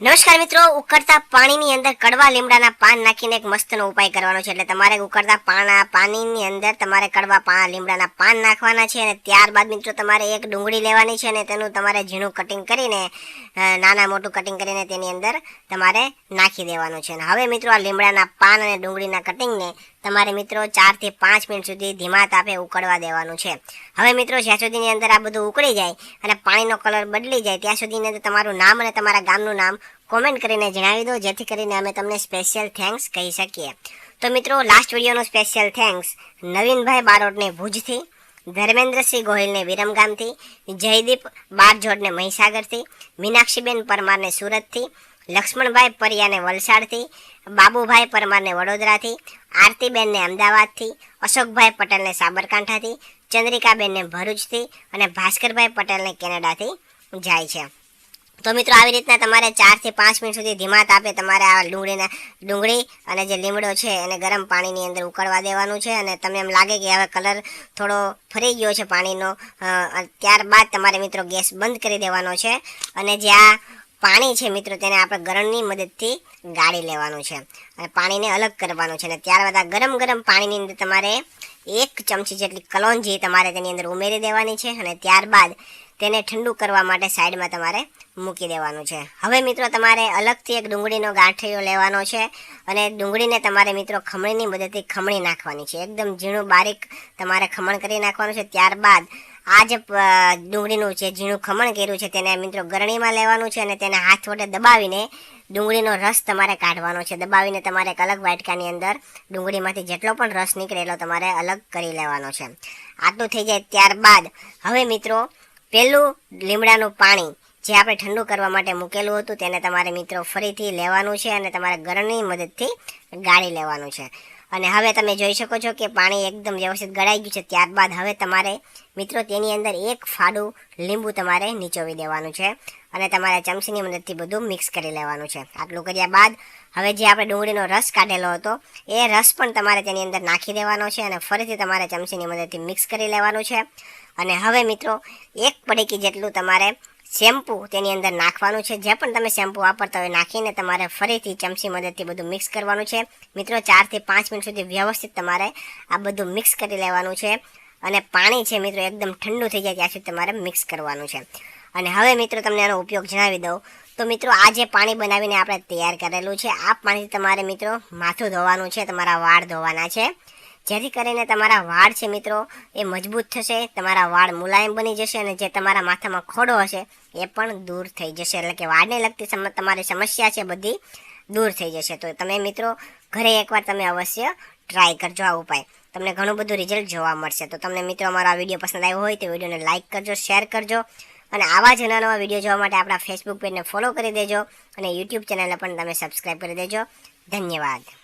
નમસ્કાર મિત્રો, ઉકળતા પાણીની અંદર કડવા લીમડાના પાન નાખીને એક મસ્તનો ઉપાય કરવાનો છે. એટલે તમારે ઉકળતા પાણા પાણીની અંદર તમારે કડવા પા, લીમડાના પાન નાખવાના છે અને ત્યારબાદ મિત્રો તમારે એક ડુંગળી લેવાની છે અને તેનું તમારે ઝીણું કટિંગ કરીને નાના મોટું કટિંગ કરીને તેની અંદર તમારે નાખી દેવાનું છે. અને હવે મિત્રો આ લીમડાના પાન અને ડુંગળીના કટિંગને તમારે મિત્રો ચારથી પાંચ મિનિટ સુધી ધીમા તાપે ઉકળવા દેવાનું છે. હવે મિત્રો, જ્યાં સુધીની અંદર આ બધું ઉકળી જાય અને પાણીનો કલર બદલી જાય, ત્યાં સુધીની તમારું નામ અને તમારા ગામનું નામ કોમેન્ટ કરીને જણાવી દો, જેથી કરીને અમે તમને સ્પેશિયલ થેન્ક્સ કહી શકીએ. તો મિત્રો લાસ્ટ વિડીયોનો સ્પેશિયલ થેન્ક્સ નવીનભાઈ બારોટને ભુજથી, ધર્મેન્દ્રસિંહ ગોહિલને વિરમગામથી, જયદીપ બારજોડને મહીસાગરથી, મીનાક્ષીબેન પરમારને સુરતથી લક્ષ્મણભાઈ પરિયાને વલસાડથી, બાબુભાઈ પરમારને વડોદરાથી, આરતીબેનને અમદાવાદથી, અશોકભાઈ પટેલને સાબરકાંઠાથી, ચંદ્રિકાબેનને ભરૂચથી અને ભાસ્કરભાઈ પટેલને કેનેડાથી જાય છે. તો મિત્રો, આવી રીતના તમારે ચારથી પાંચ મિનિટ સુધી ધીમા તાપે તમારે આ ડુંગળીના ડુંગળી અને જે લીમડો છે એને ગરમ પાણીની અંદર ઉકળવા દેવાનું છે અને તમને એમ લાગે કે હવે કલર થોડો ફરી ગયો છે પાણીનો ત્યારબાદ તમારે મિત્રો ગેસ બંધ કરી દેવાનો છે અને જે આ પાણી છે મિત્રો, તેને આપણે ગરણની મદદથી ગાળી લેવાનું છે. અને પાણીને અલગ કરવાનું છે. અને ત્યારબાદ આ ગરમ ગરમ પાણીની અંદર તમારે એક ચમચી જેટલી કલોંજી તમારે તેની અંદર ઉમેરી દેવાની છે. અને ત્યારબાદ તેને ઠંડુ કરવા માટે સાઈડમાં તમારે મૂકી દેવાનું છે. હવે મિત્રો, તમારે અલગથી એક ડુંગળીનો ગાંઠિયો લેવાનો છે. અને ડુંગળીને તમારે મિત્રો ખમણીની મદદથી ખમણી નાખવાની છે. એકદમ ઝીણું બારીક તમારે ખમણ કરી નાખવાનું છે. ત્યારબાદ આ જે ડુંગળીનું જે ઝીણું ખમણ કર્યું છે તેને મિત્રો ગરણીમાં લેવાનું છે અને તેને હાથ વડે દબાવીને ડુંગળીનો રસ તમારે કાઢવાનો છે. દબાવીને તમારે એક અલગ વાટકાની અંદર ડુંગળીમાંથી જેટલો પણ રસ નીકળેલો તમારે અલગ કરી લેવાનો છે. આટલું થઈ જાય ત્યારબાદ હવે મિત્રો પહેલું લીમડાનું પાણી જે આપણે ઠંડુ કરવા માટે મૂકેલું હતું તેને તમારે મિત્રો ફરીથી લેવાનું છે અને તમારે ગરણની મદદથી ગાળી લેવાનું છે. અને હવે તમે જોઈ શકો છો કે પાણી એકદમ વ્યવસ્થિત ગળાઈ ગયું છે. ત્યારબાદ હવે તમારે મિત્રો તેની અંદર એક ફાડું લીંબુ તમારે નીચોવી દેવાનું છે અને તમારે ચમચીની મદદથી બધું મિક્સ કરી લેવાનું છે. આટલું કર્યા બાદ હવે જે આપણે ડુંગળીનો રસ કાઢેલો હતો, એ રસ પણ તમારે તેની અંદર નાખી દેવાનો છે અને ફરીથી તમારે ચમચીની મદદથી મિક્સ કરી લેવાનું છે. અને હવે મિત્રો, એક પડીકી જેટલું તમારે શેમ્પૂ તેની અંદર નાખવાનું છે. જે પણ તમે શેમ્પૂ વાપરતા હોય નાખીને તમારે ફરીથી ચમચી મદદથી બધું મિક્સ કરવાનું છે. મિત્રો, ચારથી પાંચ મિનિટ સુધી વ્યવસ્થિત તમારે આ બધું મિક્સ કરી લેવાનું છે અને પાણી છે મિત્રો એકદમ ઠંડુ થઈ જાય ત્યાં સુધી તમારે મિક્સ કરવાનું છે. અને હવે મિત્રો તમને આનો ઉપયોગ જણાવી દઉં. તો મિત્રો, આ જે પાણી બનાવીને આપણે તૈયાર કરેલું છે, આ પાણીથી તમારે મિત્રો માથું ધોવાનું છે, તમારા વાળ ધોવાના છે. જેથી કરીને તમારા વાળ છે મિત્રો, એ મજબૂત થશે, તમારા વાળ મુલાયમ બની જશે અને જે તમારા માથામાં ખોડો હશે, એ પણ દૂર થઈ જશે. એટલે કે વાળને લગતી તમારી સમસ્યા છે બધી દૂર થઈ જશે. તો તમે મિત્રો, ઘરે એકવાર તમે અવશ્ય ટ્રાય કરજો આ ઉપાય. તમને ઘણું બધું રિઝલ્ટ જોવા મળશે. તો તમને મિત્રો અમારો આ વીડિયો પસંદ આવ્યો હોય તો વિડીયોને લાઇક કરજો શેર કરજો અને આવા જ નવા વીડિયો જોવા માટે આપણા ફેસબુક પેજને ફોલો કરી દેજો અને યુટ્યુબ ચેનલને પણ તમે સબસ્ક્રાઈબ કરી દેજો. ધન્યવાદ.